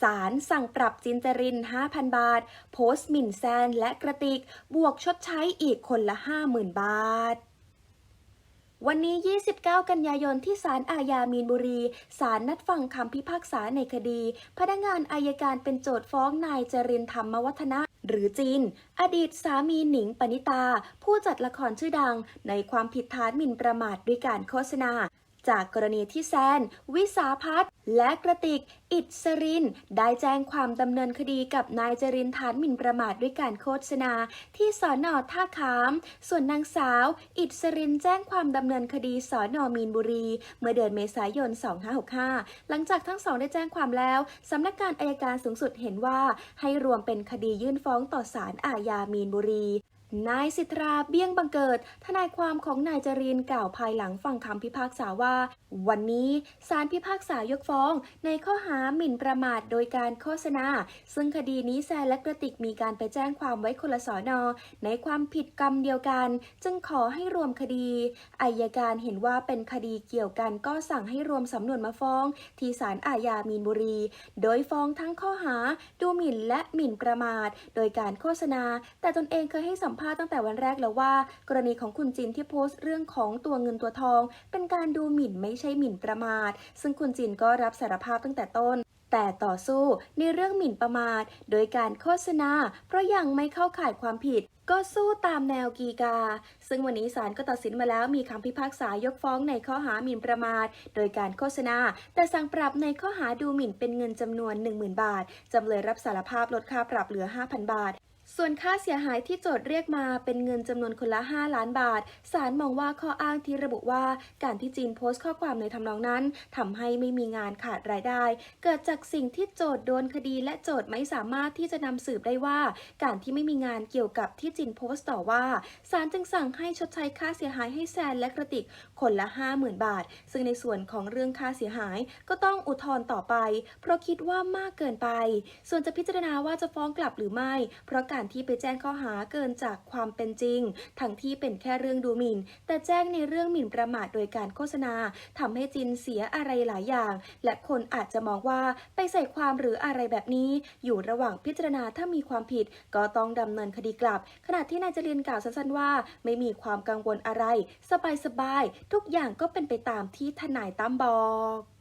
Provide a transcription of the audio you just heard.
ศาลสั่งปรับจินจริน 5,000 บาท โพสต์หมิ่นแซนและกระติก บวกชดใช้อีกคนละ 50,000 บาทวันนี้ 29 กันยายน ที่ศาลอาญามีนบุรี ศาลนัดฟังคำพิพากษาในคดี พนักงานอายการเป็นโจทก์ฟ้องนายจรินธรรมวัฒนะ หรือจีนอดีตสามีหนิงปณิตา ผู้จัดละครชื่อดัง ในความผิดฐานหมิ่นประมาทด้วยการโฆษณา จากกรณีที่แซน วิสาพัฒน์และกระติก อิสริน ได้แจ้งความดำเนินคดีกับนายจรินฐานหมิ่นประมาทด้วยการโฆษณา ที่สอนอท่าขาม ส่วนนางสาว อิสรินแจ้งความดำเนินคดีสอนอมีนบุรี เมื่อเดือนเมษายน 2565 หลังจากทั้งสองได้แจ้งความแล้วสำนักงานอายการสูงสุดเห็นว่า ให้รวมเป็นคดียื่นฟ้องต่อศาลอาญามีนบุรี นายสิทธราเบี้ยงบังเกิด ทนายความของนายจรินกล่าวภายหลังฟังคำพิพากษาว่า วันนี้ศาลพิพากษายกฟ้อง ในข้อหาหมิ่นประมาทโดยการโฆษณา ซึ่งคดีนี้แซนและกระติกมีการไปแจ้งความไว้คนละสอนอ ในความผิดกรรมเดียวกัน จึงขอให้รวมคดีอายการเห็นว่าเป็นคดีเกี่ยวกันก็สั่งให้รวมสำนวนมาฟ้อง ที่ศาลอาญามีนบุรี โดยฟ้องทั้งข้อหาดูหมิ่นและหมิ่นประมาท โดยการโฆษณา แต่ตนเองเคยให้สัมภาษณ์ตั้งแต่วันแรกแล้วว่า กรณีของคุณจินที่โพสต์เรื่องของตัวเงินตัวทอง เป็นการดูหมิ่นไม่ใช่หมิ่นประมาท ซึ่งคุณจินก็รับสารภาพตั้งแต่ต้นแต่ต่อสู้ในเรื่องหมิ่นประมาท โดยการโฆษณา เพราะยังไม่เข้าข่ายความผิด ก็สู้ตามแนวกีกา ซึ่งวันนี้ศาลก็ตัดสินมาแล้วมีคำพิพากษายกฟ้องในข้อหาหมิ่นประมาท โดยการโฆษณา แต่สั่งปรับในข้อหาดูหมิ่นเป็นเงินจำนวน 10,000 บาทจำเลยรับสารภาพลดค่าปรับเหลือ 5,000 บาท ส่วนค่าเสียหายที่โจทย์เรียกมาเป็นเงินจำนวนคนละ 5 ล้านบาท ศาลมองว่าข้ออ้างที่ระบุว่าการที่จีนโพสต์ข้อความในทำนองนั้นทำให้ไม่มีงานขาดรายได้ เกิดจากสิ่งที่โจทย์โดนคดีและโจทย์ไม่สามารถที่จะนำสืบได้ว่า การที่ไม่มีงานเกี่ยวกับที่จีนโพสต์ต่อว่าศาลจึงสั่งให้ชดใช้ค่าเสียหายให้แซนและกระติกคนละ 50,000 บาท ซึ่งในส่วนของเรื่องค่าเสียหายก็ต้องอุทธรณ์ต่อไป เพราะคิดว่ามากเกินไป ส่วนจะพิจารณาว่าจะฟ้องกลับหรือไม่ เพราะการที่ไปแจ้งข้อหาเกินจากความเป็นจริง ทั้งที่เป็นแค่เรื่องดูหมิ่น แต่แจ้งในเรื่องหมิ่นประมาทโดยการโฆษณาทำให้จินเสียอะไรหลายอย่าง และคนอาจจะมองว่าไปใส่ความหรืออะไรแบบนี้ อยู่ระหว่างพิจารณาถ้ามีความผิด ก็ต้องดำเนินคดีกลับ ขณะที่นายจรินกล่าวสั้นๆว่า ไม่มีความกังวลอะไร สบายๆทุกอย่างก็เป็นไปตามที่ทนายตั้มบอก